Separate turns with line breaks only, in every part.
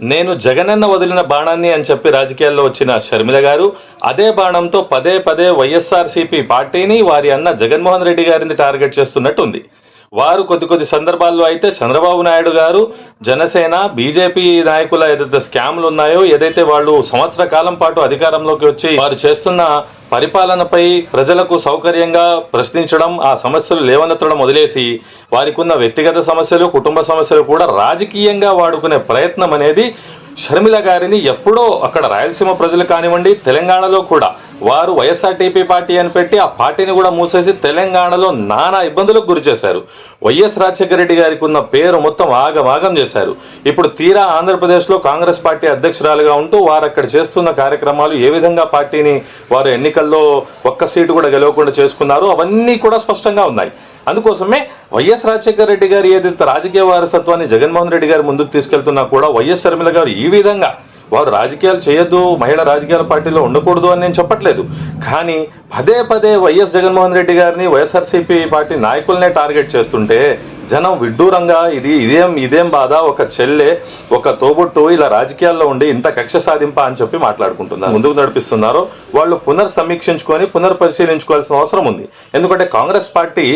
నేను జగనన్న వదిలిన బాణాన్ని అని చెప్పి రాజకీయాల్లో వచ్చిన షర్మిల గారు అదే బాణంతో పదే పదే వైఎస్ఆర్సీపీ పార్టీని వారి అన్న జగన్మోహన్ రెడ్డి గారిని టార్గెట్ చేస్తున్నట్టుంది. వారు కొద్ది కొద్ది సందర్భాల్లో అయితే చంద్రబాబు నాయుడు గారు జనసేన బీజేపీ నాయకుల ఏదైతే స్కామ్లు ఉన్నాయో ఏదైతే వాళ్ళు సంవత్సర కాలం పాటు అధికారంలోకి వచ్చి వారు చేస్తున్న పరిపాలనపై ప్రజలకు సౌకర్యంగా ప్రశ్నించడం ఆ సమస్యలు లేవనెత్తడం వదిలేసి వారికి ఉన్న వ్యక్తిగత సమస్యలు కుటుంబ సమస్యలు కూడా రాజకీయంగా వాడుకునే ప్రయత్నం అనేది షర్మిల గారిని ఎప్పుడో అక్కడ రాయలసీమ ప్రజలు కానివ్వండి తెలంగాణలో కూడా వారు వైఎస్ఆర్టీపీ పార్టీ అని పెట్టి ఆ పార్టీని కూడా మూసేసి తెలంగాణలో నానా ఇబ్బందులకు గురి చేశారు. వైఎస్ రాజశేఖర రెడ్డి గారికి ఉన్న పేరు మొత్తం ఆగమాగం చేశారు. ఇప్పుడు తీరా ఆంధ్రప్రదేశ్లో కాంగ్రెస్ పార్టీ అధ్యక్షురాలుగా ఉంటూ వారు అక్కడ చేస్తున్న కార్యక్రమాలు ఏ విధంగా పార్టీని వారు ఎన్నికల్లో ఒక్క సీటు కూడా గెలవకుండా చేసుకున్నారు అవన్నీ కూడా స్పష్టంగా ఉన్నాయి. అందుకోసమే వైఎస్ రాజశేఖర రెడ్డి గారు ఏదైతే రాజకీయ వారసత్వాన్ని జగన్మోహన్ రెడ్డి గారు ముందుకు తీసుకెళ్తున్నా కూడా వైఎస్ షర్మిల గారు ఈ విధంగా వారు రాజకీయాలు చేయొద్దు మహిళ రాజకీయాల పార్టీలో ఉండకూడదు అని నేను చెప్పట్లేదు. కానీ పదే పదే వైఎస్ జగన్మోహన్ రెడ్డి గారిని వైఎస్ఆర్సీపీ పార్టీ నాయకులనే టార్గెట్ చేస్తుంటే జనం విడ్డూరంగా ఇది ఇదేం ఇదేం బాధ ఒక చెల్లె ఒక తోబుట్టు ఇలా రాజకీయాల్లో ఉండి ఇంత కక్ష సాధింప అని చెప్పి మాట్లాడుకుంటున్నారు. ముందుకు నడిపిస్తున్నారో. వాళ్ళు పునర్ సమీక్షించుకొని పునర్ పరిశీలించుకోవాల్సిన అవసరం ఉంది. ఎందుకంటే కాంగ్రెస్ పార్టీ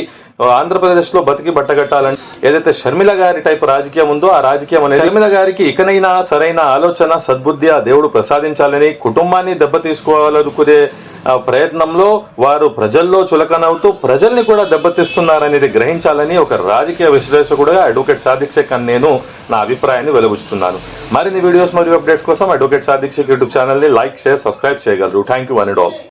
ఆంధ్రప్రదేశ్లో బతికి బట్టగట్టాలని ఏదైతే షర్మిల గారి టైపు రాజకీయం ఉందో ఆ రాజకీయం అనేది షర్మిల గారికి ఇకనైనా సరైన ఆలోచన సద్బుద్ధి ఆ దేవుడు ప్రసాదించాలని కుటుంబాన్ని దెబ్బతీసుకోవాలనుకునే ఆ ప్రయత్నంలో వారు ప్రజల్లో చులకనవుతూ ప్రజల్ని కూడా దెబ్బతీస్తున్నారనేది గ్రహించాలని ఒక రాజకీయ విశ్లేషకుడుగా అడ్వకేట్ సాదిక్ షేక్ అని నేను నా అభిప్రాయాన్ని వెలుగుస్తున్నాను మరిన్ని వీడియోస్ మరియు అప్డేట్స్ కోసం అడ్వకేట్ సాదిక్ షేక్ యూట్యూబ్ ఛానల్ని లైక్ షేర్ సబ్స్క్రైబ్ చేయగలరు. Thank you one and all